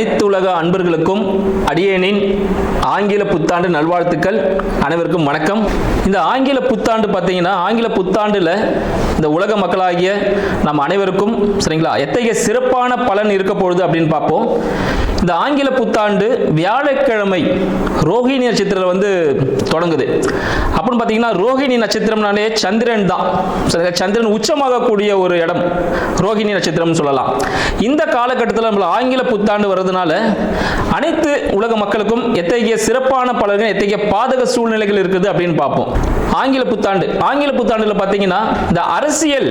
அனைத்து உலக அன்பர்களுக்கும் அடியேனின் ஆங்கில புத்தாண்டு நல்வாழ்த்துக்கள் அனைவருக்கும் வணக்கம். இந்த ஆங்கில புத்தாண்டு பார்த்தீங்கன்னா ஆங்கில புத்தாண்டுல இந்த உலக மக்களாகிய நம் அனைவருக்கும் சரிங்களா எத்தகைய சிறப்பான பலன் இருக்க பொழுது அப்படின்னு பார்ப்போம். இந்த ஆங்கில புத்தாண்டு வியாழக்கிழமை ரோஹிணி நட்சத்திரம் வந்து தொடங்குது. அப்படின்னு பார்த்தீங்கன்னா ரோஹிணி நட்சத்திரம்னாலே சந்திரன் தான். சரிங்களா? சந்திரன் உச்சமாகக்கூடிய ஒரு இடம் ரோஹிணி நட்சத்திரம்னு சொல்லலாம். இந்த காலகட்டத்தில் நம்மள ஆங்கில புத்தாண்டு வர்றதுனால அனைத்து உலக மக்களுக்கும் எத்தகைய சிறப்பான பலர்கள் எத்தகைய பாதக சூழ்நிலைகள் இருக்குது அப்படின்னு பார்ப்போம். ஆங்கில புத்தாண்டு ஆங்கில புத்தாண்டுல பார்த்தீங்கன்னா இந்த அரசியல்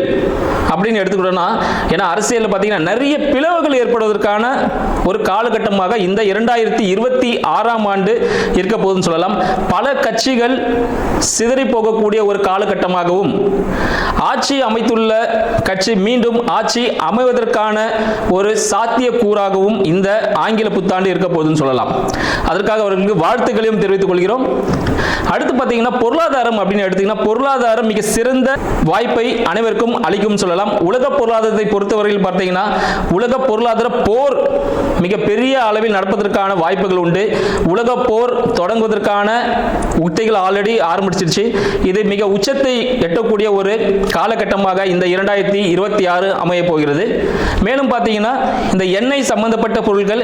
அப்படின்னு எடுத்துக்கிட்டோம்னா ஏன்னா அரசியலில் பார்த்தீங்கன்னா நிறைய பிளவுகள் ஏற்படுவதற்கான ஒரு காலகட்டமாக இந்த இரண்டாயிரத்தி இருபத்தி ஆறாம் ஆண்டு இருக்க போதுன்னு சொல்லலாம். பல கட்சிகள் சிதறி போகக்கூடிய ஒரு காலகட்டமாகவும் ஆட்சி அமைத்துள்ள கட்சி மீண்டும் ஆட்சி அமைவதற்கான ஒரு சாத்தியக்கூறாகவும் இந்த ஆங்கில புத்தாண்டு இருக்க போகுதுன்னு சொல்லலாம். அதற்காக அவர்களுக்கு வாழ்த்துக்களையும் தெரிவித்துக் கொள்கிறோம். அடுத்து பார்த்தீங்கன்னா பொருளாதாரம் அப்படின்னு எடுத்தீங்கன்னா பொருளாதாரம் மிக சிறந்த வாய்ப்பை அனைவருக்கும் அளிக்கும் சொல்லலாம். உலக பொருளாதாரத்தை பொறுத்தவரையில் பார்த்தீங்கன்னா உலக பொருளாதார போர் மிக பெரிய அளவில் நடப்பதற்கான வாய்ப்புகள் உண்டு. உலக போர் தொடங்குவதற்கான உத்திகள் ஆல்ரெடி ஆரம்பிச்சிருச்சு. இது மிக உச்சத்தை எட்டக்கூடிய ஒரு காலகட்டமாக இந்த இரண்டாயிரத்தி இருபத்தி ஆறு அமைய போகிறது. மேலும் பார்த்தீங்கன்னா இந்த எண்ணெய் சம்பந்தப்பட்ட பொருட்கள்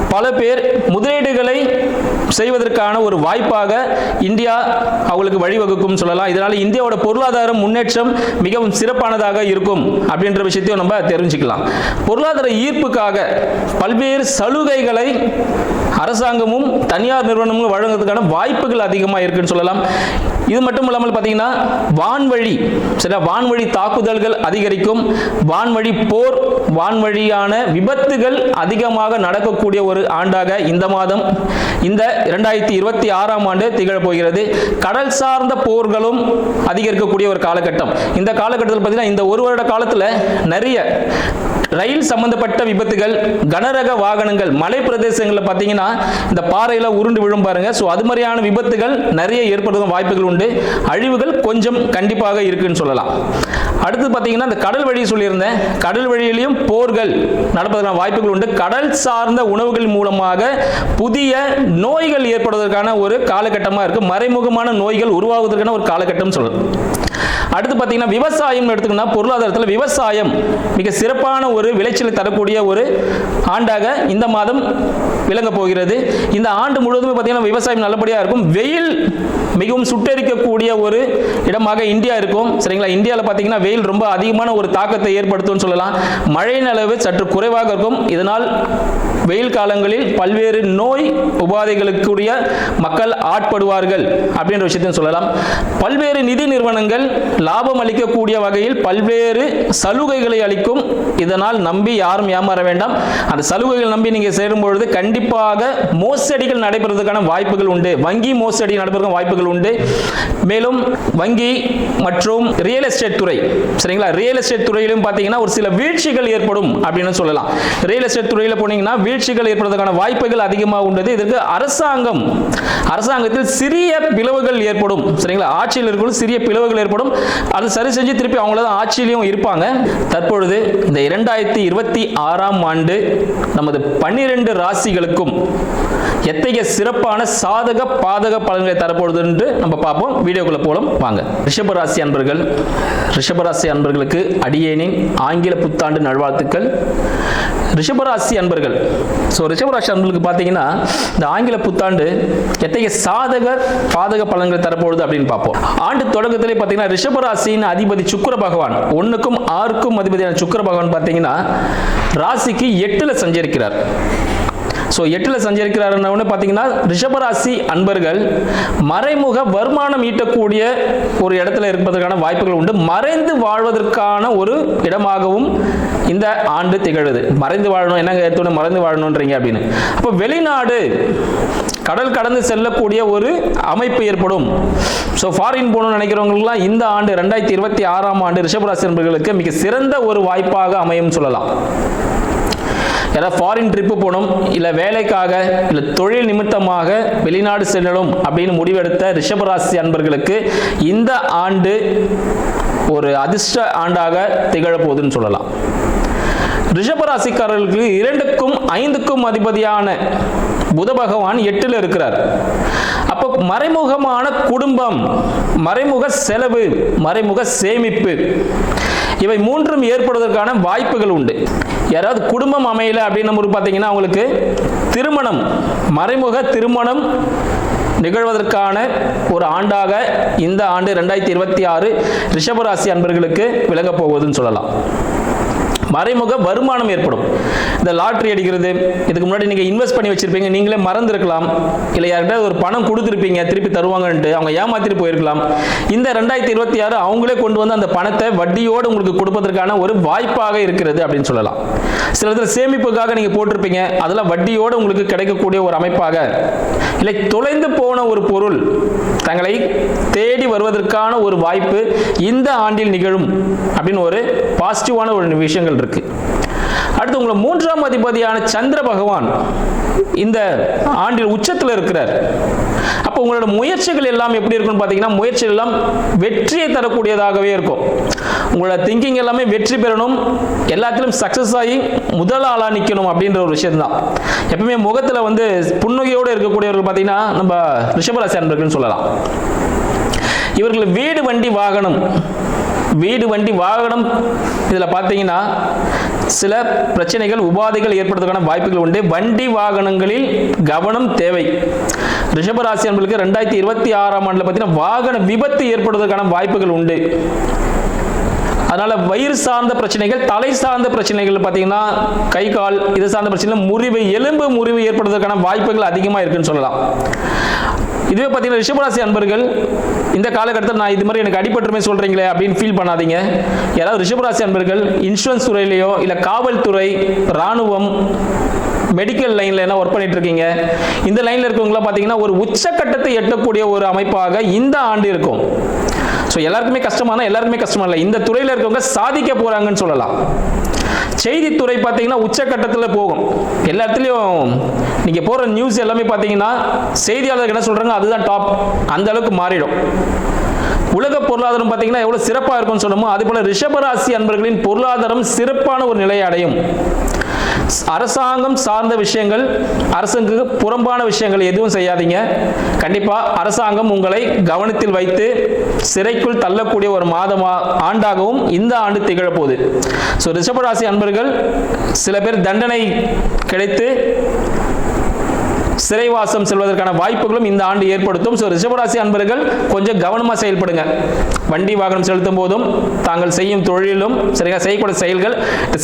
பல பேர் முதலீடுகளை செய்வதற்கான ஒரு வாய்ப்பாக இந்தியா அவங்களுக்கு வழிவகுக்கும் சொல்லலாம். இதனால இந்தியாவோட பொருளாதாரம் முன்னேற்றம் மிகவும் சிறப்பானதாக இருக்கும் அப்படின்ற விஷயத்தையும் நம்ம தெரிஞ்சுக்கலாம். பொருளாதார ஈர்ப்புக்காக பல்வேறு சலுகைகளை அரசாங்கமும் தனியார் நிறுவனமும் வழங்குறதுக்கான வாய்ப்புகள் அதிகமாக இருக்குன்னு சொல்லலாம். இது மட்டும் இல்லாமல் பார்த்தீங்கன்னா வான்வழி சில வான்வழி தாக்குதல்கள் அதிகரிக்கும். வான்வழி போர் வான்வழியான விபத்துகள் அதிகமாக நடக்கக்கூடிய ஒரு ஆண்டாக இந்த மாதம் இந்த இரண்டாயிரத்தி இருபத்தி ஆறாம் ஆண்டு திகழப் போகிறது. கடல் சார்ந்த போர்களும் அதிகரிக்கக்கூடிய ஒரு காலகட்டம். இந்த காலகட்டத்தில் பார்த்தீங்கன்னா இந்த ஒரு வருட காலத்தில் நிறைய ரயில் சம்பந்தப்பட்ட விபத்துகள் கனரக வாகனங்கள் மலை பிரதேசங்களில் பார்த்தீங்கன்னா இந்த பாறையில் உருண்டு விழும் பாருங்க. ஸோ அது மாதிரியான விபத்துகள் நிறைய ஏற்படுத்தும் வாய்ப்புகள் உண்டு. அழிவுகள் கொஞ்சம் கண்டிப்பாக இருக்குன்னு சொல்லலாம். அடுத்து பார்த்தீங்கன்னா இந்த கடல் வழி சொல்லியிருந்தேன். கடல் வழியிலையும் போர்கள் நடப்பதற்கான வாய்ப்புகள் உண்டு. கடல் சார்ந்த உணவுகள் மூலமாக புதிய நோய்கள் ஏற்படுவதற்கான ஒரு காலகட்டமாக இருக்குது மறைமுகமான நோய்கள் உருவாவதற்கான ஒரு காலகட்டம் சொல்லலாம். அடுத்து பார்த்தீங்கன்னா விவசாயம் எடுத்துக்கணும்னா பொருளாதாரத்தில் விவசாயம் மிக சிறப்பான ஒரு விளைச்சலை தரக்கூடிய ஒரு ஆண்டாக இந்த மாதம் விளங்க போகிறது. இந்த ஆண்டு முழுவதுமே பார்த்தீங்கன்னா விவசாயம் நல்லபடியாக இருக்கும். வெயில் மிகவும் சுட்டரிக்கக்கூடிய ஒரு இடமாக இந்தியா இருக்கும். சரிங்களா? இந்தியாவில் பார்த்தீங்கன்னா வெயில் ரொம்ப அதிகமான ஒரு தாக்கத்தை ஏற்படுத்தும்னு சொல்லலாம். மழையின் அளவு சற்று குறைவாக இருக்கும். இதனால் வெயில் காலங்களில் பல்வேறு நோய் உபாதைகளுக்குரிய மக்கள் ஆட்படுவார்கள் அப்படின்ற விஷயத்தையும் சொல்லலாம். பல்வேறு நிதி நிறுவனங்கள் லாபம் அளிக்கக்கூடிய வகையில் பல்வேறு சலுகைகளை அளிக்கும். இதனால் நம்பி யாரும் ஏமாற வேண்டாம். அந்த சலுகைகள் நம்பி நீங்கள் சேரும் பொழுது கண்டிப்பாக மோசடிகள் நடைபெறுவதற்கான வாய்ப்புகள் உண்டு. வங்கி மோசடி நடைபெறுவதற்கான வாய்ப்புகள் உண்டு. மேலும் வங்கி மற்றும் ரியல் எஸ்டேட் துறை சரிங்களா? ரியல் எஸ்டேட் துறையிலும் பார்த்தீங்கன்னா ஒரு சில வீழ்ச்சிகள் ஏற்படும் அப்படின்னு சொல்லலாம். ரியல் எஸ்டேட் துறையில் போனீங்கன்னா வீழ்ச்சிகள் ஏற்படுவதற்கான வாய்ப்புகள் அதிகமாக உண்டது இதற்கு அரசாங்கம் அரசாங்கத்தில் சிறிய பிளவுகள் ஏற்படும் சரிங்களா? ஆட்சியில் இருக்கும் சிறிய பிளவுகள் ஏற்படும். அது சரி செஞ்சு திருப்பி அவங்கள தான் ஆட்சியிலையும் இருப்பாங்க. தற்பொழுது இந்த இரண்டாயிரத்தி இருபத்தி ஆறாம் ஆண்டு நமது பன்னிரண்டு ராசிகளுக்கும் எத்தகைய சிறப்பான சாதக பாதக பலன்களை தரப்போகுது என்று நம்ம பார்ப்போம். வீடியோக்குள்ள போலும். வாங்க. ரிஷபராசி அன்பர்கள் ரிஷபராசி அன்பர்களுக்கு அடியேனின் ஆங்கில புத்தாண்டு நல்வாழ்த்துக்கள். ரிஷபராசி அன்பர்கள் ஸோ ரிஷபராசி அன்பர்களுக்கு பார்த்தீங்கன்னா இந்த ஆங்கில புத்தாண்டு எத்தகைய சாதக பாதக பலன்களை தரப்போகுது அப்படின்னு பார்ப்போம். ஆண்டு தொடக்கத்திலே பார்த்தீங்கன்னா ரிஷபராசியின் அதிபதி சுக்கிர பகவான் ஒன்றுக்கும் ஆறுக்கும் அதிபதியான சுக்கர பகவான் பார்த்தீங்கன்னா ராசிக்கு எட்டில் சஞ்சரிக்கிறார். ஸோ எட்டில் சஞ்சரிக்கிறாருன்னு பார்த்தீங்கன்னா ரிஷபராசி அன்பர்கள் மறைமுக வருமானம் ஈட்டக்கூடிய ஒரு இடத்துல இருப்பதற்கான வாய்ப்புகள் உண்டு. மறைந்து வாழ்வதற்கான ஒரு இடமாகவும் இந்த ஆண்டு திகழுது. மறைந்து வாழணும் என்னங்க எடுத்தோன்னே மறைந்து வாழணுன்றீங்க அப்படின்னு. அப்போ வெளிநாடு கடல் கடந்து செல்லக்கூடிய ஒரு அமைப்பு ஏற்படும். ஸோ ஃபாரின் போகணும்னு நினைக்கிறவங்களுக்குலாம் இந்த ஆண்டு ரெண்டாயிரத்தி இருபத்தி ஆறாம் ஆண்டு ரிஷபராசி அன்பர்களுக்கு மிக சிறந்த ஒரு வாய்ப்பாக அமையும் சொல்லலாம். ஏன்னா ஃபாரின் ட்ரிப்பு போகணும் இல்லை வேலைக்காக இல்லை தொழில் நிமித்தமாக வெளிநாடு செல்லணும் அப்படின்னு முடிவெடுத்த ரிஷபராசி அன்பர்களுக்கு இந்த ஆண்டு ஒரு அதிர்ஷ்ட ஆண்டாக திகழப்போகுதுன்னு சொல்லலாம். ரிஷபராசிக்காரர்களுக்கு இரண்டுக்கும் ஐந்துக்கும் அதிபதியான புத பகவான் எட்டில் இருக்கிறார். அப்போ மறைமுகமான குடும்பம் மறைமுக செலவு மறைமுக சேமிப்பு இவை மூன்றும் ஏற்படுவதற்கான வாய்ப்புகள் உண்டு. யாராவது குடும்பம் அமையல அப்படின்னு நம்ம பார்த்தீங்கன்னா அவங்களுக்கு திருமணம் மறைமுக திருமணம் நிகழ்வதற்கான ஒரு ஆண்டாக இந்த ஆண்டு ரெண்டாயிரத்தி இருபத்தி ஆறு ரிஷபராசி அன்பர்களுக்கு விளங்கப் போகுதுன்னு சொல்லலாம். மறைமுக வருமானம் ஏற்படும். இந்த லாட்ரி அடிக்கிறது இதுக்கு முன்னாடி நீங்கள் இன்வெஸ்ட் பண்ணி வச்சிருப்பீங்க நீங்களே மறந்துருக்கலாம். இல்லை யார்கிட்ட ஒரு பணம் கொடுத்துருப்பீங்க திருப்பி தருவாங்கன்ட்டு அவங்க ஏமாத்திட்டு போயிருக்கலாம். இந்த ரெண்டாயிரத்தி இருபத்தி ஆறு அவங்களே கொண்டு வந்து அந்த பணத்தை வட்டியோடு உங்களுக்கு கொடுப்பதற்கான ஒரு வாய்ப்பாக இருக்கிறது அப்படின்னு சொல்லலாம். சில இதில் சேமிப்புக்காக நீங்கள் போட்டிருப்பீங்க அதெல்லாம் வட்டியோடு உங்களுக்கு கிடைக்கக்கூடிய ஒரு அமைப்பாக. இல்லை தொலைந்து போன ஒரு பொருள் தங்களை தேடி வருவதற்கான ஒரு வாய்ப்பு இந்த ஆண்டில் நிகழும் அப்படின்னு ஒரு பாசிட்டிவான ஒரு விஷயங்கள் இருக்கு. அடுத்து உங்களை மூன்றாம் அதிபதியான சந்திர பகவான் இந்த ஆண்டில் உச்சத்தில் இருக்கிறார். அப்போ உங்களோட முயற்சிகள் எல்லாம் எப்படி இருக்கும்னு பார்த்தீங்கன்னா முயற்சிகள் எல்லாம் வெற்றியை தரக்கூடியதாகவே இருக்கும். உங்களோட திங்கிங் எல்லாமே வெற்றி பெறணும். எல்லாத்திலும் சக்ஸஸ் ஆகி முதல் ஆளாக நிற்கணும் அப்படின்ற ஒரு விஷயம் தான் எப்பவுமே முகத்தில் வந்து புன்னகையோடு இருக்கக்கூடியவர்கள் பார்த்தீங்கன்னா நம்ம ரிஷபராசி அன்பர்கள்னு சொல்லலாம். இவர்கள் வீடு வண்டி வாகனம் வீடு வண்டி வாகனம் இதில் பார்த்தீங்கன்னா சில பிரச்சனைகள் உபாதைகள் ஏற்படுவதற்கான வாய்ப்புகள் உண்டு. வண்டி வாகனங்களில் கவனம் தேவை. ரிஷபராசி என்பதற்கு ரெண்டாயிரத்தி இருபத்தி ஆறாம் ஆண்டில் பார்த்தீங்கன்னா வாகன விபத்து ஏற்படுவதற்கான வாய்ப்புகள் உண்டு. அதனால வயிறு சார்ந்த பிரச்சனைகள் தலை சார்ந்த பிரச்சனைகள் பார்த்தீங்கன்னா கை கால் இது சார்ந்த பிரச்சனைகள் முறிவு எலும்பு முறிவு ஏற்படுவதற்கான வாய்ப்புகள் அதிகமாக இருக்குன்னு சொல்லலாம். இதுவே பார்த்தீங்கன்னா ரிஷபராசி அன்பர்கள் இந்த காலகட்டத்தில் நான் இது மாதிரி எனக்கு அடிபட்டுமே சொல்கிறீங்களே அப்படின்னு ஃபீல் பண்ணாதீங்க. யாராவது ரிஷபராசி அன்பர்கள் இன்சூரன்ஸ் துறையிலையோ இல்லை காவல்துறை இராணுவம் மெடிக்கல் லைனில் என்ன ஒர்க் பண்ணிட்டு இருக்கீங்க இந்த லைனில் இருக்கவங்களாம் பார்த்தீங்கன்னா ஒரு உச்சக்கட்டத்தை எட்டக்கூடிய ஒரு அமைப்பாக இந்த ஆண்டு இருக்கும். ஸோ எல்லாருக்குமே கஷ்டமான எல்லாருக்குமே கஷ்டமா இல்லை. இந்த துறையில் இருக்கவங்க சாதிக்க போகிறாங்கன்னு சொல்லலாம். செய்தித்துறை பார்த்தீங்கன்னா உச்சக்கட்டத்தில் போகும். எல்லா இடத்துலையும் நீங்கள் போகிற நியூஸ் எல்லாமே பார்த்தீங்கன்னா செய்தியாளர்கள் என்ன சொல்கிறாங்க அதுதான் டாப் அந்த அளவுக்கு மாறிடும். உலக பொருளாதாரம் பார்த்தீங்கன்னா எவ்வளோ சிறப்பாக இருக்கும்னு சொன்னோமோ அதே போல் ரிஷபராசி அன்பர்களின் பொருளாதாரம் சிறப்பான ஒரு நிலையை அடையும். அரசாங்கம் சார்ந்த விஷயங்கள் அரசுக்கு புறம்பான விஷயங்கள் எதுவும் செய்யாதீங்க. கண்டிப்பாக அரசாங்கம் உங்களை கவனத்தில் வைத்து சிறைக்குள் தள்ளக்கூடிய ஒரு மாதமா ஆண்டாகவும் இந்த ஆண்டு திகழப்போகுது. ஸோ ரிஷபராசி அன்பர்கள் சில பேர் தண்டனை கிடைத்து சிறைவாசம் செல்வதற்கான வாய்ப்புகளும் இந்த ஆண்டு ஏற்படுத்தும். ஸோ ரிஷபராசி அன்பர்கள் கொஞ்சம் கவனமாக செயல்படுங்க. வண்டி வாகனம் செலுத்தும் போதும் தாங்கள் செய்யும் தொழிலும் சரியாக செய்யக்கூடிய செயல்கள்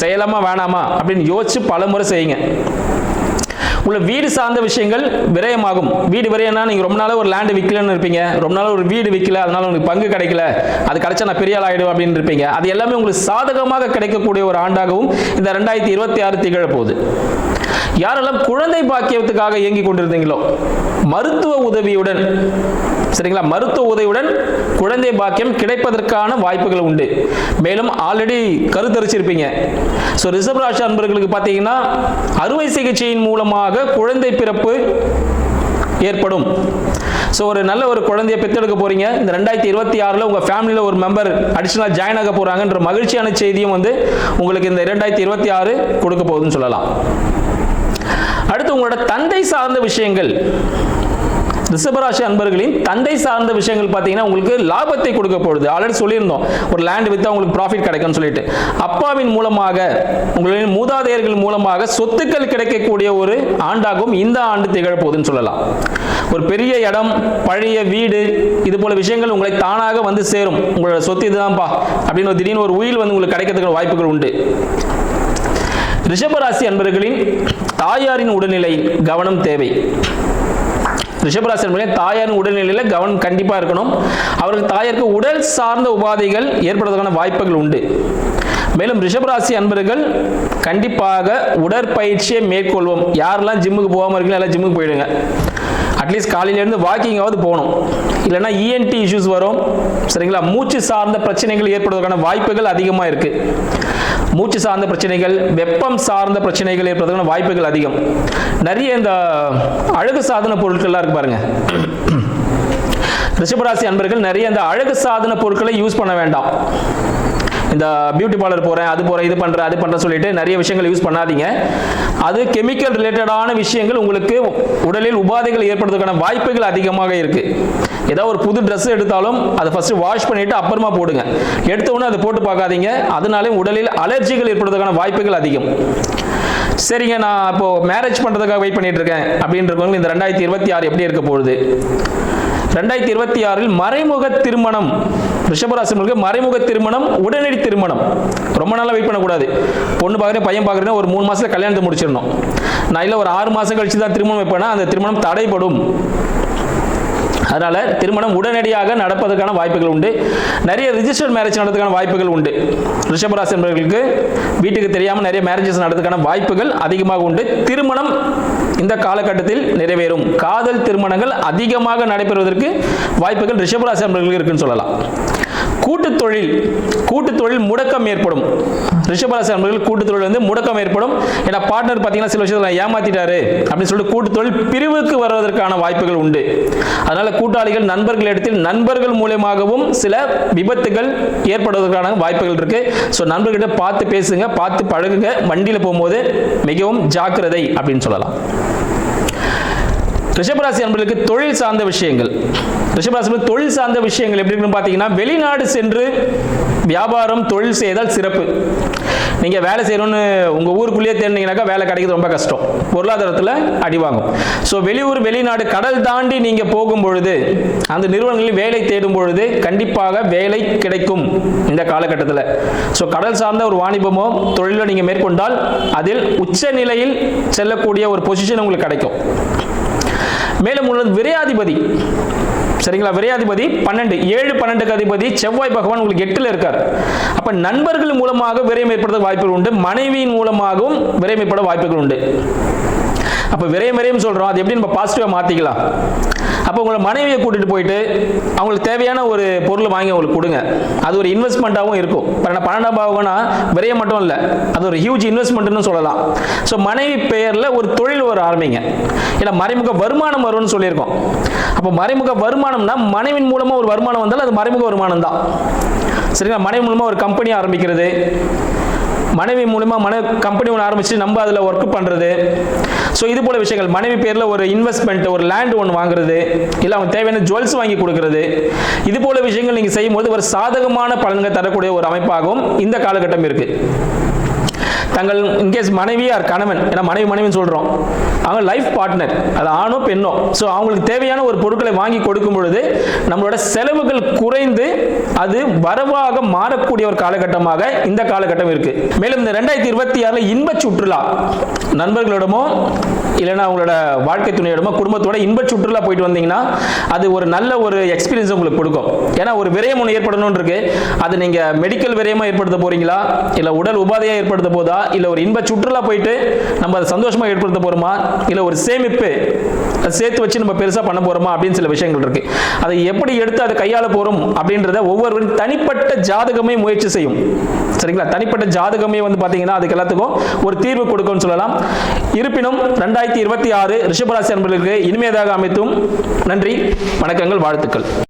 செய்யலாமா வேணாமா? அப்படின்னு யோசிச்சு பலமுறை செய்யுங்க. உள்ள வீடு சார்ந்த விஷயங்கள் விரயமாகும். வீடு விரயம்னா நீங்கள் ரொம்ப நாளாக ஒரு லேண்டு விற்கலன்னு இருப்பீங்க. ரொம்ப நாளாக ஒரு வீடு விற்கல அதனால உங்களுக்கு பங்கு கிடைக்கல. அது கிடைச்சா நான் பெரிய ஆள் ஆகிடும் அப்படின்னு இருப்பீங்க. அது எல்லாமே உங்களுக்கு சாதகமாக கிடைக்கக்கூடிய ஒரு ஆண்டாகவும் இந்த ரெண்டாயிரத்தி இருபத்தி ஆறு திகழ போகுது யாரெல்லாம் குழந்தை பாக்கியத்துக்காக இயங்கி கொண்டிருந்தீங்களோ மருத்துவ உதவியுடன் சரிங்களா? மருத்துவ உதவியுடன் குழந்தை பாக்கியம் கிடைப்பதற்கான வாய்ப்புகள் உண்டு. மேலும் ஆல்ரெடி கருத்தரிச்சிருப்பீங்க. ஸோ ரிசர்வ் ராசி அன்பர்களுக்கு பார்த்தீங்கன்னா அறுவை சிகிச்சையின் மூலமாக குழந்தை பிறப்பு ஏற்படும். ஸோ ஒரு நல்ல ஒரு குழந்தையை பெற்றெடுக்க போறீங்க. இந்த ரெண்டாயிரத்தி இருபத்தி ஆறில் உங்கள் ஃபேமிலியில் ஒரு மெம்பர் அடிஷனலாக ஜாயின் ஆக போகிறாங்கன்ற மகிழ்ச்சியான செய்தியும் வந்து உங்களுக்கு இந்த ரெண்டாயிரத்தி இருபத்தி ஆறு கொடுக்க போகுதுன்னு சொல்லலாம். அடுத்து உங்களோட தந்தை சார்ந்த விஷயங்கள். ரிஷபராசி அன்பர்களின் தந்தை சார்ந்த விஷயங்கள் பார்த்தீங்கன்னா உங்களுக்கு லாபத்தை கொடுக்க போகுது. ஆல்ரெடி சொல்லியிருந்தோம். ஒரு லேண்ட் வித்தா உங்களுக்கு ப்ராஃபிட் கிடைக்கும்னு சொல்லிட்டு. அப்பாவின் மூலமாக உங்களின் மூதாதையர்கள் மூலமாக சொத்துக்கள் கிடைக்கக்கூடிய ஒரு ஆண்டாகவும் இந்த ஆண்டு திகழப்போகுதுன்னு சொல்லலாம். ஒரு பெரிய இடம் பழைய வீடு இது போல விஷயங்கள் உங்களை தானாக வந்து சேரும். உங்களோட சொத்து இதுதான்ப்பா. அப்படின்னு திடீர்னு ஒரு உயில் வந்து உங்களுக்கு கிடைக்கிறதுக்கு வாய்ப்புகள் உண்டு. ரிஷபராசி அன்பர்களின் தாயாரின் உடல்நிலை கவனம் தேவை. ரிஷபராசி அன்பர்களே தாயாரின் உடல்நிலையில் கவனம் கண்டிப்பாக இருக்கணும். அவர்கள் தாயாருக்கு உடல் சார்ந்த உபாதைகள் ஏற்படுவதற்கான வாய்ப்புகள் உண்டு. மேலும் ரிஷபராசி அன்பர்கள் கண்டிப்பாக உடற்பயிற்சியை மேற்கொள்வோம். யாரெல்லாம் ஜிம்முக்கு போகாமல் இருக்கீங்களோ எல்லாம் ஜிம்முக்கு போயிடுங்க. அட்லீஸ்ட் காலையிலேருந்து வாக்கிங்காவது போகணும். இல்லைன்னா இஎன்டி இஷ்யூஸ் வரும். சரிங்களா? மூச்சு சார்ந்த பிரச்சனைகள் ஏற்படுவதற்கான வாய்ப்புகள் அதிகமாக இருக்கு. மூச்சு சார்ந்த பிரச்சனைகள் வெப்பம் சார்ந்த பிரச்சனைகள் ஏற்படுவதற்கான வாய்ப்புகள் அதிகம். நிறைய இந்த அழகு சாதன பொருட்கள்லாம் இருக்கு பாருங்க. ரிஷபராசி அன்பர்கள் நிறைய இந்த அழகு சாதன பொருட்களை யூஸ் பண்ண வேண்டாம். இந்த பியூட்டி பார்லர் போகிறேன் அது போகிறேன் இது பண்ணுறேன் அது பண்ணுறேன் சொல்லிட்டு நிறைய விஷயங்கள் யூஸ் பண்ணாதீங்க. அது கெமிக்கல் ரிலேட்டடான விஷயங்கள் உங்களுக்கு உடலில் உபாதைகள் ஏற்படுறதுக்கான வாய்ப்புகள் அதிகமாக இருக்குது ஏதாவது ஒரு புது ட்ரெஸ் எடுத்தாலும் அதை ஃபஸ்ட்டு வாஷ் பண்ணிட்டு அப்புறமா போடுங்க. எடுத்த உடனே அதை போட்டு பார்க்காதீங்க. அதனாலே உடலில் அலர்ஜிகள் ஏற்படுறதுக்கான வாய்ப்புகள் அதிகம். சரிங்க நான் இப்போ மேரேஜ் பண்ணுறதுக்காக வெயிட் பண்ணிட்டு இருக்கேன். அப்படின்றவங்க இந்த ரெண்டாயிரத்தி இருபத்தி ஆறு எப்படி இருக்க போகுது? ரெண்டாயிரத்தி இருபத்தி ஆறில் மறைமுக திருமணம். ரிஷபராசினர்களுக்கு மறைமுக திருமணம் உடனடி திருமணம். ரொம்ப நாளாக வெயிட் பண்ணக்கூடாது. பொண்ணு பார்க்குறேன் பையன் பார்க்குறேன் ஒரு மூணு மாதத்தில் கல்யாணத்தை முடிச்சிடணும். நான் இல்லை ஒரு ஆறு மாதம் கழிச்சு தான் திருமணம் வைப்பேன்னா அந்த திருமணம் தடைப்படும் அதனால் திருமணம் உடனடியாக நடப்பதற்கான வாய்ப்புகள் உண்டு. நிறைய ரிஜிஸ்டர் மேரேஜ் நடத்துக்கான வாய்ப்புகள் உண்டு. ரிஷபராசி என்பவர்களுக்கு வீட்டுக்கு தெரியாமல் நிறைய மேரேஜஸ் நடத்துக்கான வாய்ப்புகள் அதிகமாக உண்டு. திருமணம் இந்த காலகட்டத்தில் நிறைவேறும். காதல் திருமணங்கள் அதிகமாக நடைபெறுவதற்கு வாய்ப்புகள் ரிஷபராசி என்பவர்களுக்கு இருக்குன்னு சொல்லலாம். கூட்டு தொழில் கூட்டு தொழில் முடக்கம் ஏற்படும். ரிஷபராசி அன்பர்கள் கூட்டு தொழில் வந்து முடக்கம் ஏற்படும். ஏன்னா பார்ட்னர் பார்த்தீங்கன்னா சில விஷயத்தில் ஏமாத்திட்டாரு அப்படின்னு சொல்லிட்டு கூட்டு தொழில் பிரிவுக்கு வருவதற்கான வாய்ப்புகள் உண்டு. அதனால கூட்டாளிகள் நண்பர்கள் இடத்தில் நண்பர்கள் மூலியமாகவும் சில விபத்துகள் ஏற்படுவதற்கான வாய்ப்புகள் இருக்கு. ஸோ நண்பர்கிட்ட பார்த்து பேசுங்க பார்த்து பழகுங்க. வண்டியில் போகும்போது மிகவும் ஜாக்கிரதை அப்படின்னு சொல்லலாம். ரிஷபராசி அன்பர்களுக்கு தொழில் சார்ந்த விஷயங்கள். ரிஷபராசி தொழில் சார்ந்த விஷயங்கள் எப்படி இருக்குன்னு பார்த்தீங்கன்னா வெளிநாடு சென்று வியாபாரம் தொழில் செய்தால் சிறப்பு. நீங்கள் வேலை செய்யணும்னு உங்கள் ஊருக்குள்ளேயே தேடினீங்கனாக்கா வேலை கிடைக்கிறது ரொம்ப கஷ்டம். பொருளாதாரத்தில் அடிவாங்கும் ஸோ வெளியூர் வெளிநாடு கடல் தாண்டி நீங்கள் போகும் பொழுது அந்த நிறுவனங்களில் வேலை தேடும் பொழுது கண்டிப்பாக வேலை கிடைக்கும் இந்த காலகட்டத்தில். ஸோ கடல் சார்ந்த ஒரு வாணிபமோ தொழிலோ நீங்கள் மேற்கொண்டால் அதில் உச்ச நிலையில் செல்லக்கூடிய ஒரு பொசிஷன் உங்களுக்கு கிடைக்கும். மேலும் உள்ளது விரையாதிபதி. சரிங்களா? விரையாதிபதி பன்னெண்டு ஏழு பன்னெண்டுக்கு அதிபதி செவ்வாய் பகவான் உங்களுக்கு எட்டில் இருக்கார். அப்ப நண்பர்கள் மூலமாக விரயம் ஏற்படுத்த வாய்ப்புகள் உண்டு மனைவியின் மூலமாகவும் விரயம் ஏற்பட வாய்ப்புகள் உண்டு. அப்போ விரைய விரையும் சொல்கிறோம் அது எப்படி நம்ம பாசிட்டிவாக மாற்றிக்கலாம் அப்போ உங்களை மனைவியை கூட்டிகிட்டு போயிட்டு அவங்களுக்கு தேவையான ஒரு பொருளை வாங்கி அவங்களுக்கு கொடுங்க. அது ஒரு இன்வெஸ்ட்மெண்ட்டாகவும் இருக்கும். இப்போ பன்னெண்டாம் பாவம்னா விரயம் மட்டும் இல்லை. அது ஒரு ஹியூஜ் இன்வெஸ்ட்மெண்ட்னு சொல்லலாம். ஸோ மனைவி பெயரில் ஒரு தொழில் ஒரு ஆரம்பிங்க. ஏன்னா மறைமுக வருமானம் வரும்னு சொல்லியிருக்கோம். அப்போ மறைமுக வருமானம்னா மனைவின் மூலமாக ஒரு வருமானம் வந்தாலும் அது மறைமுக வருமானம் தான். சரிங்களா? மனைவி மூலமாக ஒரு கம்பெனி ஆரம்பிக்கிறது. மனைவி மூலமா மன கம்பெனி ஒன்று ஆரம்பிச்சு நம்ம அதில் ஒர்க் பண்ணுறது ஸோ இது போல விஷயங்கள். மனைவி பேரில் ஒரு இன்வெஸ்ட்மெண்ட் ஒரு லேண்ட் ஒன்று வாங்குறது இல்லை அவங்க தேவையான ஜுவல்ஸ் வாங்கி கொடுக்கறது இது போல விஷயங்கள் நீங்கள் செய்யும்போது ஒரு சாதகமான பலன்கள் தரக்கூடிய ஒரு அமைப்பாகவும் இந்த காலகட்டம் இருக்குது தங்கள் இன்கேஸ் மனைவியார் கணவன் ஏன்னா மனைவி மனைவின்னு சொல்கிறோம் அவங்க லைஃப் பார்ட்னர் அது ஆணோ பெண்ணோ. ஸோ அவங்களுக்கு தேவையான ஒரு பொருட்களை வாங்கி கொடுக்கும் பொழுது நம்மளோட செலவுகள் குறைந்து அது வரவாக மாறக்கூடிய ஒரு காலகட்டமாக இந்த காலகட்டம் இருக்கு. மேலும் இந்த ரெண்டாயிரத்தி இருபத்தி ஆறுல இன்ப சுற்றுலா நண்பர்களிடமும் இல்லைன்னா உங்களோட வாழ்க்கை துணையோடமோ குடும்பத்தோட இன்ப சுற்றுலா போயிட்டு வந்தீங்கன்னா அது ஒரு நல்ல ஒரு எக்ஸ்பீரியன்ஸ் உங்களுக்கு கொடுக்கும். ஏன்னா ஒரு விரயம் ஒன்று ஏற்படணும்னு இருக்கு அது நீங்க மெடிக்கல் விரயமா ஏற்படுத்த போறீங்களா? இல்ல உடல் உபாதையா ஏற்படுத்த போதா? இல்ல ஒரு இன்ப சுற்றுலா போயிட்டு நம்ம அதை சந்தோஷமா ஏற்படுத்த போறோமா? இல்ல ஒரு சேமிப்பு சேர்த்து வச்சு நம்ம பெருசாக பண்ண போகிறோமா அப்படின்னு சில விஷயங்கள் இருக்கு. அதை எப்படி எடுத்து அதை கையாள போகிறோம் அப்படின்றத ஒவ்வொருவரும் தனிப்பட்ட ஜாதகமே முயற்சி செய்யும். சரிங்களா? தனிப்பட்ட ஜாதகமே வந்து பார்த்தீங்கன்னா அதுக்கு எல்லாத்துக்கும் ஒரு தீர்வு கொடுக்கும்னு சொல்லலாம். இருப்பினும் ரெண்டாயிரத்தி இருபத்தி ஆறு ரிஷபராசி அன்பர்களுக்கு இனிமையதாக அமைத்தும் நன்றி வணக்கங்கள் வாழ்த்துக்கள்.